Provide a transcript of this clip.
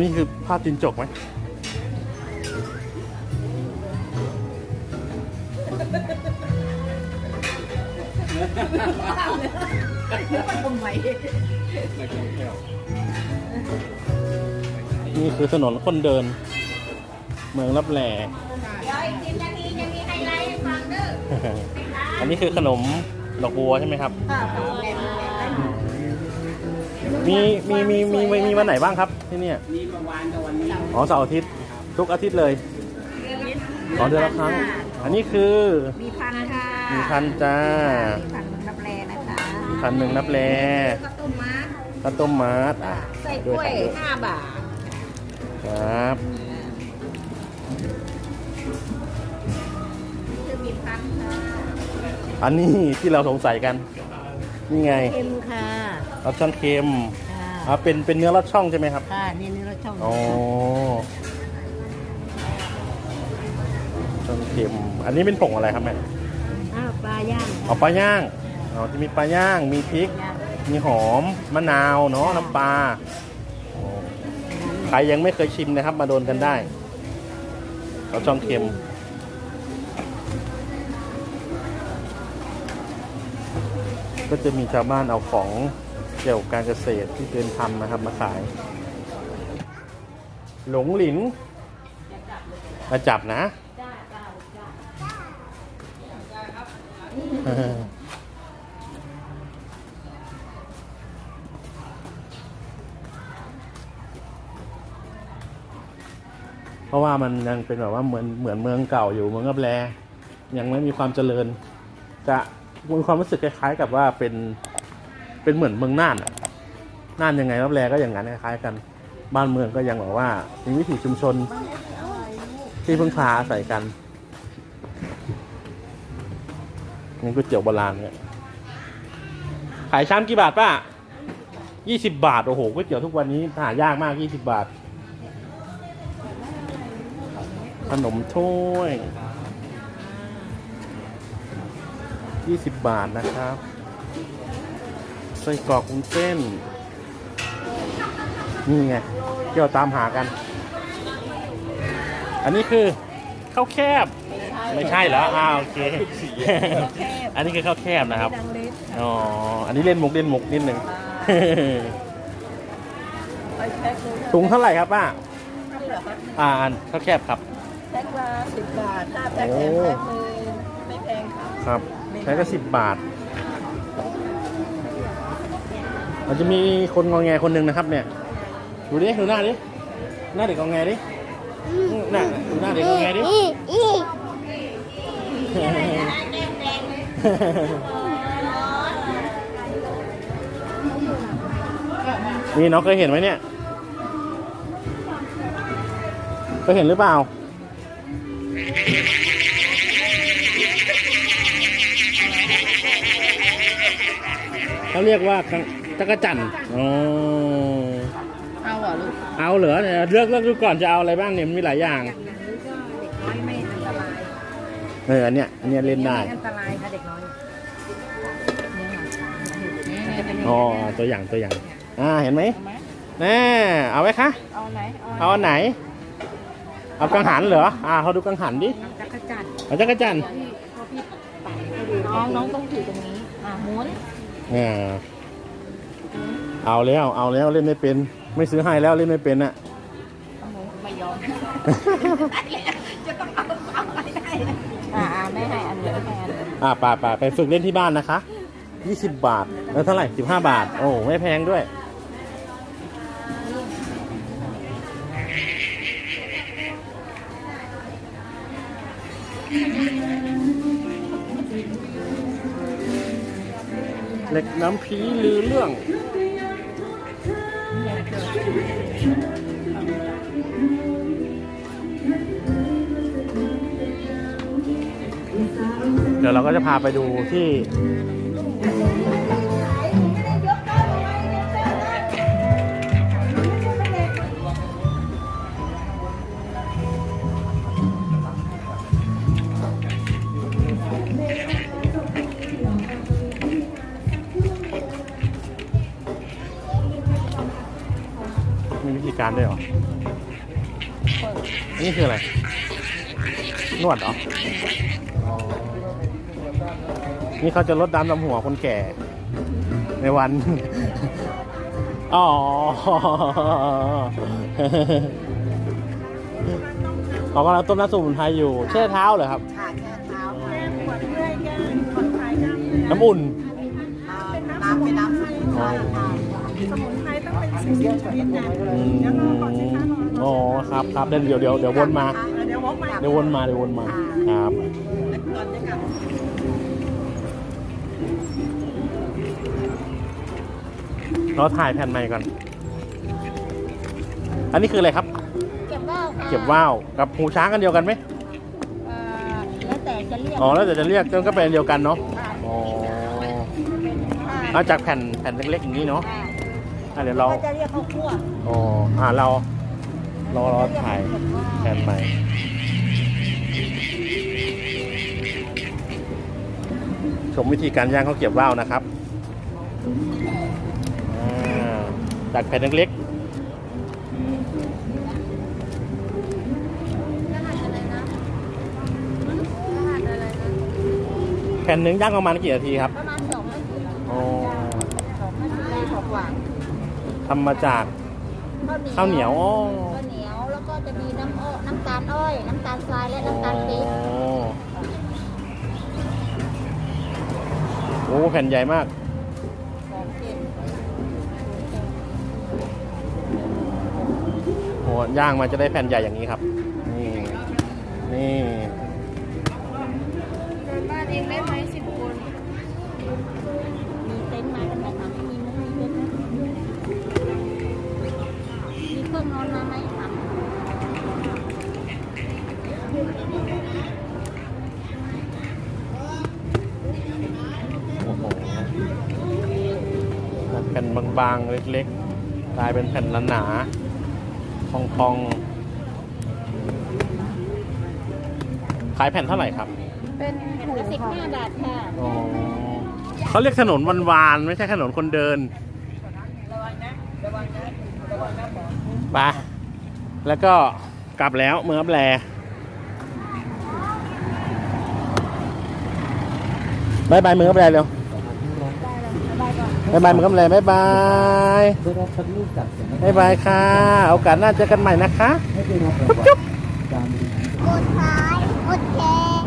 นนี้คือภาพจินจกไหมทำไมนี่คือถนนคนเดิน เมืองรับแลเดี๋ยวอีกสิบนาทีจะมีไฮไลท์ให้ฟังเด้ออันนี้คือขนมดอกบัวใช่ไหมครับ ค่ะแม่แม่มีมีมีมีมีมีวันไหนบ้างครับที่เนี่ยมีเมื่อวานกับวันนี้อ๋อเสาร์อาทิตย์ทุกอาทิตย์เลยสองเดือนละครั้ง อันนี้คือมีพันค่ะมีพันจ้ามีพันรับแรนะคะพันหนึ่งนับแลข้าวต้มมัดข้าวต้มมัดอะใส่กด้ล้ววยครับห้าบาทครับคือมีพันค่ะอันนี้ที่เราสงสัยกัน นี่ไงเค็มค่ะ รสช่องเค็มค่ะอ่าเป็นเป็นเนื้อรสช่องใช่ไหมครับค่ะนี่นี่เราช่องอ๋อช่องเค็มอันนี้เป็นผงอะไรครับแม่อ้าวปลาย่างเอาปลาย่างอ๋อจะมีปลาย่างมีพริก ย่างมีหอมมะนาวเนาะน้ำปลาโอ้ใครยังไม่เคยชิมนะครับ มาโดนกันได้เราช่องเค็มก็จะมีชาวบ้านเอาของ เกี่ยวกับการเกษตรที่เป็นทำนะครับ มาขาย หลงหลินมาจับนะเพราะว่ามันยังเป็นแบบว่าเหมือนเหมือนเมืองเก่าอยู่เมืองกับแลยังไม่มีความเจริญ จะมีความรู้สึกคล้ายๆกับว่าเป็น เป็นเหมือนเมืองน่านอะน่านยังไงรับแลก็อย่างนั้นคล้ายๆกัน บ้านเมืองก็ยังแบบว่ามีวิถีชุมชนที่พึ่งพาอาศัยกันนี่ก๋วยเตี๋ยวโบราณเนี่ยขายชามกี่บาทป้ายี่สิบบาท โอ้โหก๋วยเตี๋ยวทุกวันนี้หายากมากยี่สิบบาท ขนมถ้วยยี่สิบบาทนะครับ ไส้กรอกวุ้นเส้น นี่ไงที่เราตามหากัน อันนี้คือข้าวแคบ ไม่ใช่เหรออ้าวโอเค อันนี้คือข้าวแคบนะครับดังเล็กอ๋อ อันนี้เล่นมุกเล่นมุกนิดหนึ่งไปแพ็คดูถุงเท่าไหร่ครับป้านี่เหรอคะอ่าอันข้าวแคบครับแพ็คละสิบบาทห้าแพ็คโอ้แถมแพ็คมือไม่แพงค่ะครับ ใช้ก็สิบบาท มันจะมีคนงอแงคนหนึ่งนะครับ เนี่ย ดูดิดูหน้าดิ หน้าเด็กงอแงดิหน้าดูหน้าเด็กงอแงดินี่น้องเคยเห็นไหมเนี่ยเคยเห็นหรือเปล่าเขาเรียกว่า จักรจันทร์อ๋อเอาเหรอลูกเอาเหรอเนี่ยเลือกเลือกดูก่อนจะเอาอะไรบ้างเนี่ยมันมีหลายอย่าง อย่างนี้ก็เด็กน้อยไม่อันตรายเอออันเนี้ยอันเนี้ยเล่นได้ ม่อันตรายค่ะเด็กน้อยเนี่ยค่ะจะเป็นอ๋อตัวอย่างตัวอย่าง อ่าเห็นไหมแน่เอาไหมคะ เอาไหนเอาอันไหน เอากังหันเหรอ อ่าเขาดูกังหันดิจักรจันทร์เอาจักรจันทร์พี่พอพี่ปัดให้ดูน้องน้องต้องถือตรงนี้อะหมุนอ่า เอาแล้วเอาแล้วเล่นไม่เป็น ไม่ซื้อให้แล้วเล่นไม่เป็นอะหมุนไม่ยอม จะต้องเอาเอาไปได้อ่าอ่าไม่ให้อันเดียวให้อันเดียวอ่าป่าป่าไปฝึกเล่นที่บ้านนะคะยี่สิบบาท แล้วเท่าไหร่สิบห้าบาท โอ้ไม่แพงด้วยเหล็กน้ำผีลือเรื่อง เดี๋ยวเราก็จะพาไปดูที่มีวิธีการด้วยเหรอนนี้คืออะไร นวดเหรอ นี่เขาจะลดน้ำดำหัวคนแก่ ในวัน อ๋อ เขากำลังต้มน้ำสมุนไพรอยู่แช่เท้าเหรอครับค่ะแค่เท้าค่ะปวดเมื่อยแก้ปวดคลายกล้ามเนื้อน้ำอุ่นน้ำเป็นน้ำสมุนไพรค่ะสมุนไพรต้องเป็นสิ่งมีชีวิตนะอืมเดี๋ยวรอก่อนสิคะรอรอ๋ออครับครับเดี๋ยวเดี๋ยวเดี๋ยววนมา เดี๋ยววกมาเดี๋ยววนมา เดี๋ยววนมา ครับ ก่อนจะกลับ เราถ่ายแผ่นใหม่ก่อน อันนี้คืออะไรครับ เก็บว่าวค่ะเก็บว่าวกับหูช้างกันเดียวกันไหมเอ่อแล้วแต่จะเรียกอ๋อแล้วแต่จะเรียกก็เป็นอันเดียวกันเนาะค่ะอ๋อเป็นผ้าเอาจากแผ่นแผ่นเล็กๆอย่างนี้เนาะค่ะอะเดี๋ยวเราก็จะเรียกข้าวคั่วอ๋ออ่าเราเราเราถ่ายแผ่นใหม่ชมวิธีการย่างข้าวเกรียบว่าวนะครับอ่า จากแผ่นเล็กๆแผ่นหนึ่งย่างประมาณกี่นาทีครับประมาณสองนาทีอ๋อสองนาทีกว่าทำมาจากๆข้าวเหนียวอ๋อข้าวเหนียวแล้วก็จะมีน้ำอ้อน้ำตาลอ้อยน้ำตาลทรายและน้ำตาลปี๊บโอ้แผ่นใหญ่มาก อ้ย่างมาจะได้แผ่นใหญ่อย่างนี้ครับ นี่ นี่เดินบ้านเองได้ไหมสิบคนมีเต็นท์มากันไหมคะไม่มีมุ้งมีเต็นท์ไหมมีเครื่องนอนมาไหมคะโอ้โหแผ่นบางๆ เล็กๆ กลายเป็นแผ่นหนาๆ พองๆขายแผ่นเท่าไหร่ครับเป็นแผ่นละสิบห้าบาทค่ะอ๋อเขาเรียกถนนวันวานๆไม่ใช่ถนนคนเดินไปแล้วก็กลับแล้วเมืองอับแลบายบายเมืองอับแลเร็ว บายบายเมืองอับแลบายบายได้รับคัดเลือกจากสำนักบายบายค่ะโอกาสหน้าเจอกันใหม่นะคะให้ได้รับรางวัลการบริหารกดไลค์กดแชร์